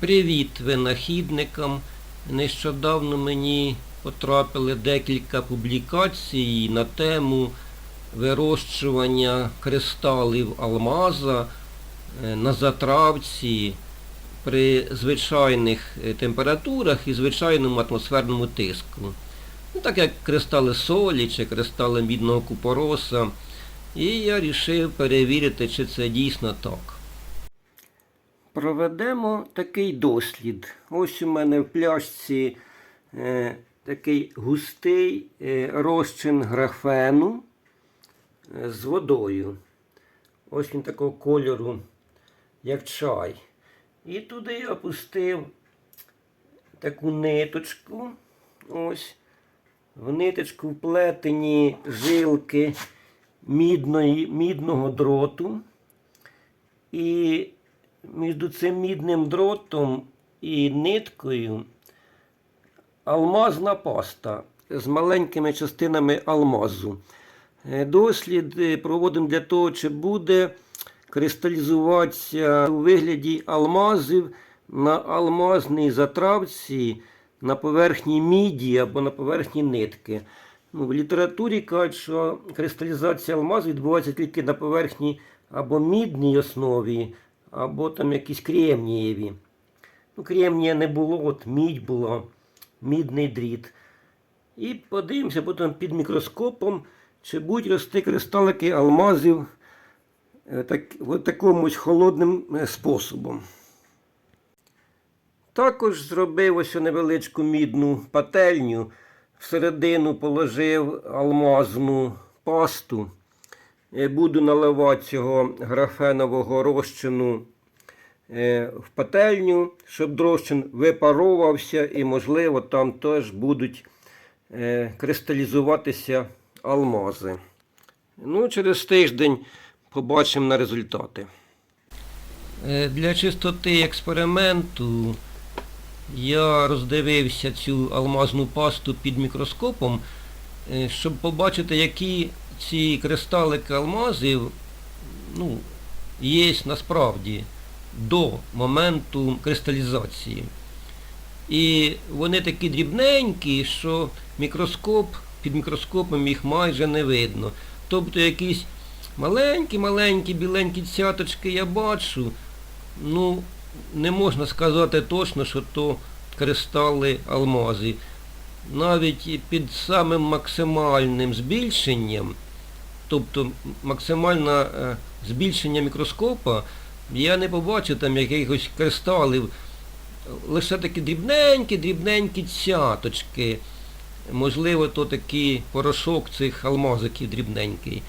Привіт винахідникам. Нещодавно мені потрапили декілька публікацій на тему вирощування кристалів алмаза е, на затравці при звичайних е, температурах і звичайному атмосферному тиску. Ну, так як кристали солі чи кристали мідного купороса. І я вирішив перевірити, чи це дійсно так. Проведемо такий дослід. Ось у мене в пляшці е, такий густий е, розчин графену е, з водою. Ось він такого кольору, як чай. І туди я опустив таку ниточку. Ось. В ниточку вплетені жилки мідної, мідного дроту. І між цим мідним дротом і ниткою алмазна паста з маленькими частинами алмазу. Е, Дослід е, проводимо для того, чи буде кристалізуватися у вигляді алмазів на алмазній затравці на поверхні міді або на поверхні нитки. Ну, в літературі кажуть, що кристалізація алмазу відбувається тільки на поверхні або мідній основі, або там якісь кремнієві. Ну, кремнія не було, от мідь була, мідний дріт. І подивимося потім під мікроскопом, чи будуть рости кристалики алмазів е, так, от таким холодним е, способом. Також зробив ось невеличку мідну пательню, всередину положив алмазну пасту. Е, Буду наливати цього графенового розчину е, в пательню, щоб розчин випаровувався і, можливо, там теж будуть е, кристалізуватися алмази. Ну, через тиждень побачимо на результати. Для чистоти експерименту я роздивився цю алмазну пасту під мікроскопом, щоб побачити, які ці кристалики алмазів ну, є насправді до моменту кристалізації. І вони такі дрібненькі, що мікроскоп, під мікроскопом їх майже не видно. Тобто якісь маленькі-маленькі біленькі цяточки я бачу, ну, не можна сказати точно, що то кристали алмази. Навіть під самим максимальним збільшенням, тобто максимальне збільшення мікроскопа, я не побачив там якихось кристалів, лише такі дрібненькі, дрібненькі цяточки. Можливо, то такий порошок цих алмазиків дрібненький.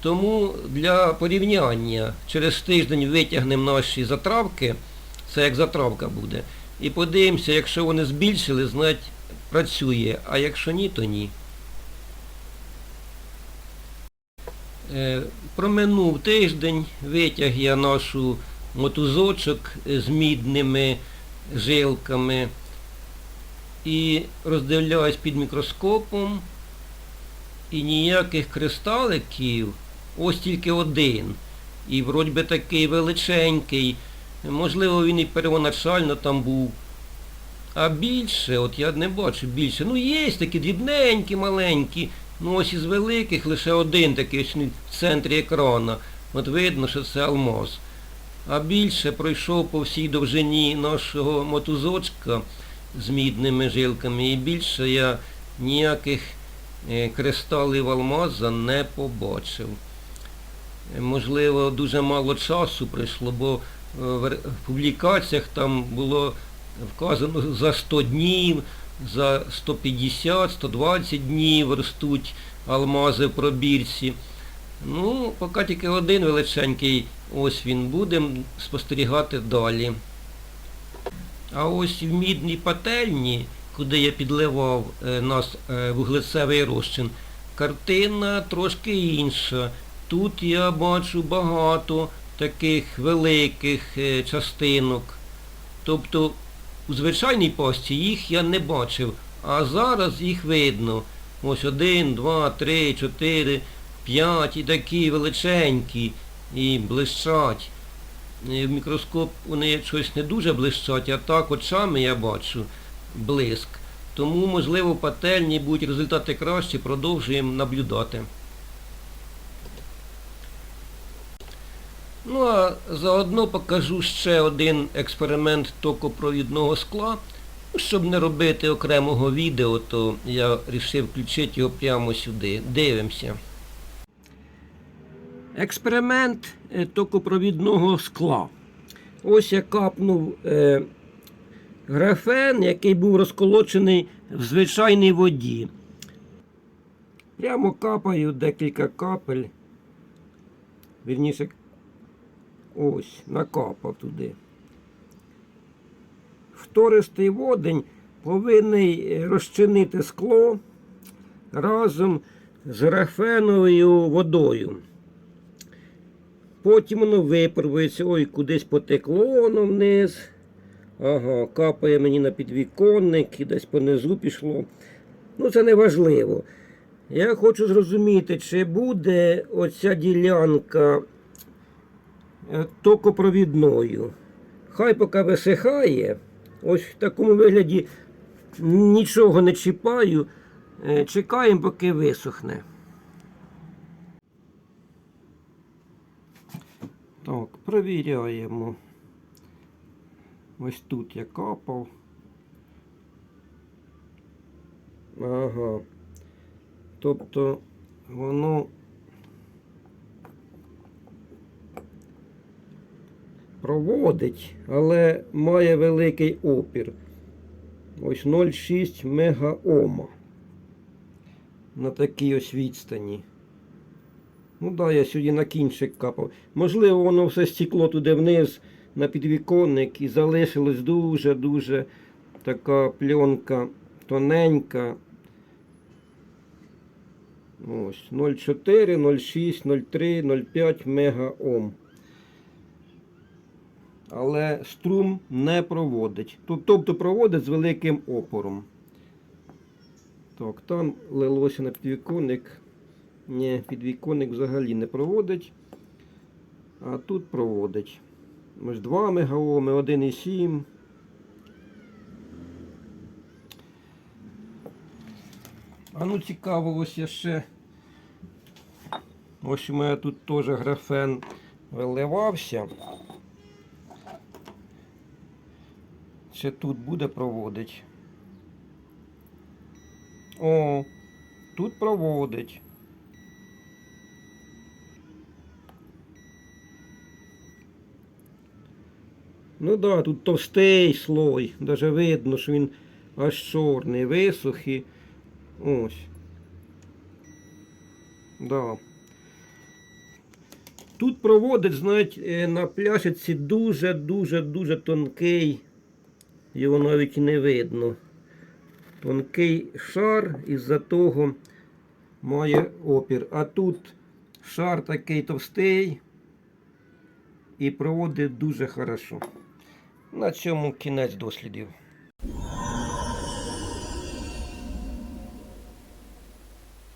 Тому для порівняння через тиждень витягнемо наші затравки, це як затравка буде, і подивимося, якщо вони збільшили, значить працює, а якщо ні, то ні. Е, Проминув тиждень, витяг я нашу мотузочок з мідними жилками і роздивляюсь під мікроскопом, і ніяких кристаликів, ось тільки один. І вроді би такий величенький, можливо, він і первоначально там був. А більше, от я не бачу більше. Ну є такі дрібненькі, маленькі. Ну ось із великих лише один такий в центрі екрана. От видно, що це алмаз. А більше пройшов по всій довжині нашого мотузочка з мідними жилками. І більше я ніяких е, кристалів алмаза не побачив. Е, Можливо, дуже мало часу пройшло, бо е, в публікаціях там було вказано за 100 днів, за 150, 120 днів ростуть алмази в пробірці. Ну, поки тільки один величенький, ось він, будемо спостерігати далі. А ось в мідній пательні, куди я підливав е, нас е, вуглецевий розчин, картина трошки інша. Тут я бачу багато таких великих е, частинок. Тобто у звичайній пасті їх я не бачив, а зараз їх видно. Ось один, два, три, чотири, п'ять і такі величенькі і блищать. е, в мікроскоп вони щось не дуже блищать, а так очами я бачу блиск. Тому, можливо, пательні будуть результати кращі, продовжуємо наблюдати. Ну а заодно покажу ще один експеримент токопровідного скла. Ну, Щоб не робити окремого відео, то я вирішив включити його прямо сюди. Дивимося. Експеримент е, токопровідного скла. Ось я капнув е, графен, який був розколочений в звичайній воді. Прямо капаю декілька капель. Вірніше, ось, накапав туди. Втористий водень повинен розчинити скло разом з графеновою водою. Потім воно випарвується, ой, кудись потекло воно вниз. Ага, капає мені на підвіконник і десь понизу пішло. Ну, це не важливо. Я хочу зрозуміти, чи буде оця ділянка токопровідною. Хай поки висихає. Ось в такому вигляді нічого не чіпаю. Е, Чекаємо, поки висохне. Так, провіряємо. Ось тут я капав. Ага. Тобто воно проводить, але має великий опір. Ось 0,6 мегаома. На такій ось відстані. Ну да, я сьогодні на кінчик капав. Можливо, воно все стекло туди вниз на підвіконник і залишилась дуже-дуже така пленка тоненька. Ось 0,4, 0,6, 0,3, 0,5 мегаом. Але струм не проводить. Тобто проводить з великим опором. Так, там лилося на підвіконник. Ні, підвіконник взагалі не проводить. А тут проводить. Ось 2 мегаоми, 1,7. А ну цікаво, ось ще. Ось у мене тут теж графен виливався. Ще тут буде проводить. О, тут проводить. Ну да, тут товстий слой. Даже видно, що він аж чорний, висохий. Ось. Да. Тут проводить, знають, е, на пляшиці дуже-дуже-дуже тонкий. Його навіть не видно. Тонкий шар, із-за того має опір. А тут шар такий товстий і проводить дуже хорошо. На цьому кінець дослідів.